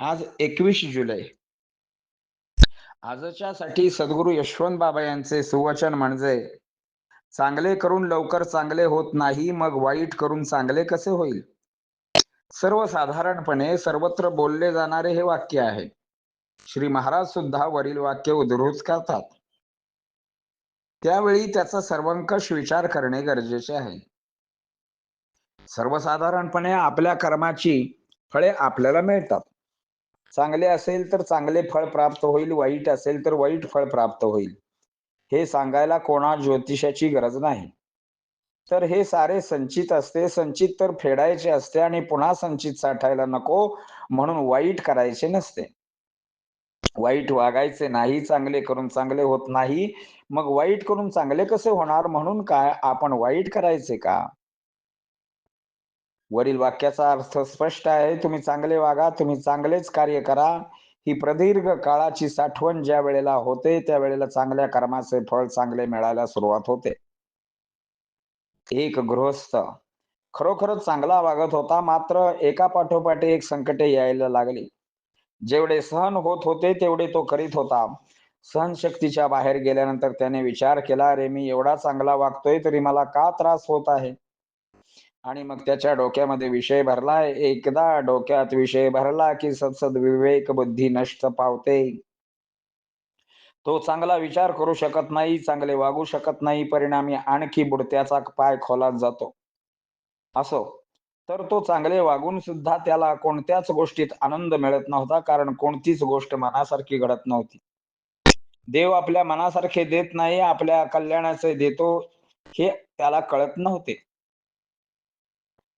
आज एकवीस जुलै. आजच्या साठी सद्गुरु यशवंत बाबा यांचे सुवचन म्हणजे चांगले करून लवकर चांगले होत नाही मग वाईट करून चांगले कसे होईल? सर्वसाधारणपणे सर्वत्र बोलले जाणारे हे वाक्य आहे. श्री महाराज सुद्धा वरील वाक्य उद्धृत करतात. त्यावेळी त्याचा सर्वंकष विचार करणे गरजेचे आहे. सर्वसाधारणपणे आपल्या कर्माची फळे आपल्याला मिळतात. चांगले असेल तर चांगले फळ प्राप्त होईल वाईट असेल तर वाईट फळ प्राप्त होईल. हे सांगायला कोणा ज्योतिषाची गरज नाही. तर हे सारे संचित असते. संचित तर फेडायचे असते आणि पुन्हा संचित साठायला नको म्हणून वाईट करायचे नसते. वाईट वागायचे नाही चांगले करून चांगले होत नाही. मग वाईट करून चांगले कसे होणार? म्हणून काय आपण वाईट करायचे का? वरील वाक्याचा अर्थ स्पष्ट आहे. तुम्ही चांगले वागा तुम्ही चांगलेच कार्य करा. ही प्रदीर्घ काळाची साठवण ज्या वेळेला होते त्या वेळेला चांगल्या कर्माचे फळ चांगले मिळायला सुरुवात होते. एक गृहस्थ. खरोखरच चांगला वागत होता मात्र एका पाठोपाठी एक संकटे यायला लागली. जेवढे सहन होत होते तेवढे तो करीत होता. सहनशक्तीच्या बाहेर गेल्यानंतर त्याने विचार केला अरे मी एवढा चांगला वागतोय तरी मला का त्रास होत आहे? आणि मग त्याच्या डोक्यामध्ये विषय भरला एकदा डोक्यात विषय भरला की सदसद विवेक बुद्धी नष्ट पावते. तो चांगला विचार करू शकत नाही चांगले वागू शकत नाही परिणामी आणखी बुडत्याचा पाय खोलात जातो. असो तर तो चांगले वागून सुद्धा त्याला कोणत्याच गोष्टीत आनंद मिळत नव्हता कारण कोणतीच गोष्ट मनासारखी घडत नव्हती. देव आपल्या मनासारखे देत नाही आपल्या कल्याणाचे देतो हे त्याला कळत नव्हते.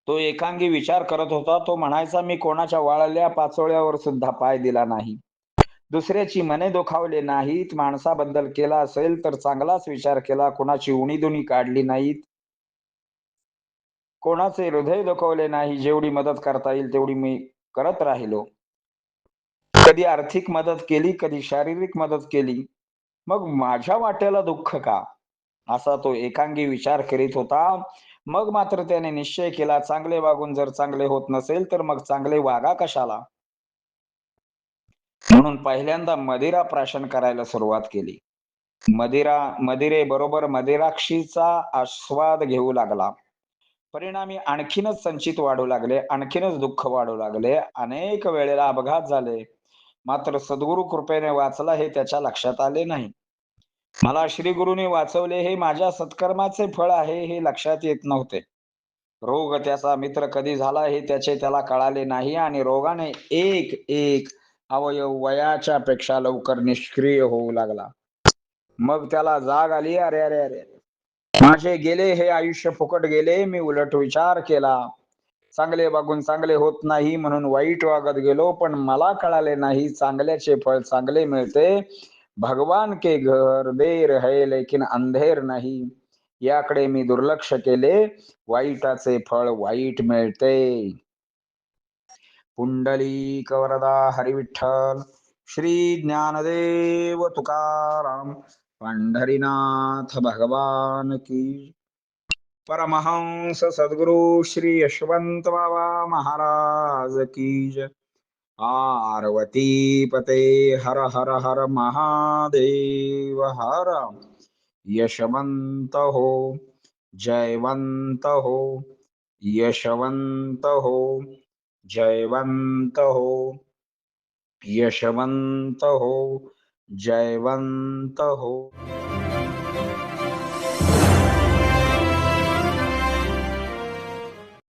तो एकांगी विचार करत होता. तो म्हणायचा मी कोणाच्या वाळल्या पाचोळ्यावर सुद्धा पाय दिला नाही. दुसऱ्याची मने दुखावले नाहीत. माणसाबद्दल केला असेल तर चांगलाच विचार केला. कोणाची उणीदुणी काढली नाहीत. कोणाचे हृदय दुखवले नाही. जेवढी मदत करता येईल तेवढी मी करत राहिलो. कधी आर्थिक मदत केली कधी शारीरिक मदत केली. मग माझ्या वाट्याला दुःख का? असा तो एकांगी विचार करीत होता. मग मात्र त्याने निश्चय केला चांगले वागून जर चांगले होत नसेल तर मग चांगले वागा कशाला? म्हणून पहिल्यांदा मदिरा प्राशन करायला सुरुवात केली. मदिरा मदिरे बरोबर मदिराक्षीचा आस्वाद घेऊ लागला. परिणामी आणखीनच संचित वाढू लागले आणखीनच दुःख वाढू लागले अनेक वेळेला अपघात झाले. मात्र सद्गुरु कृपेने वाचला हे त्याच्या लक्षात आले नाही. मला श्री गुरुने वाचवले हे माझ्या सत्कर्माचे फळ आहे हे लक्षात येत नव्हते. रोग त्याचा मित्र कधी झाला हे त्याचे त्याला कळाले नाही आणि रोगाने एक एक अवयव वयाच्या पेक्षा लवकर निष्क्रिय होऊ लागला. मग त्याला जाग आली अरे अरे अरे माझे गेले हे आयुष्य फुकट गेले मी उलट विचार केला. चांगले वागून चांगले होत नाही म्हणून वाईट वागत गेलो पण मला कळाले नाही चांगल्याचे फळ चांगले मिळते. भगवान के घर देर है लेकिन अंधेर नाही। याकडे मी दुर्लक्ष केले वाईटाचे फळ वाईट मिळते। पुंडली कवरदा हरिविठ्ठल श्री ज्ञानदेव तुकाराम पंढरीनाथ भगवान की परमहंस सद्गुरु श्री यशवंत बाबा महाराज की जय। पार्वतीपते हर हर हर महादेव हर। यशवंत हो जयवंत हो यशवंत हो जयवंत हो यशवंत हो जयवंत हो।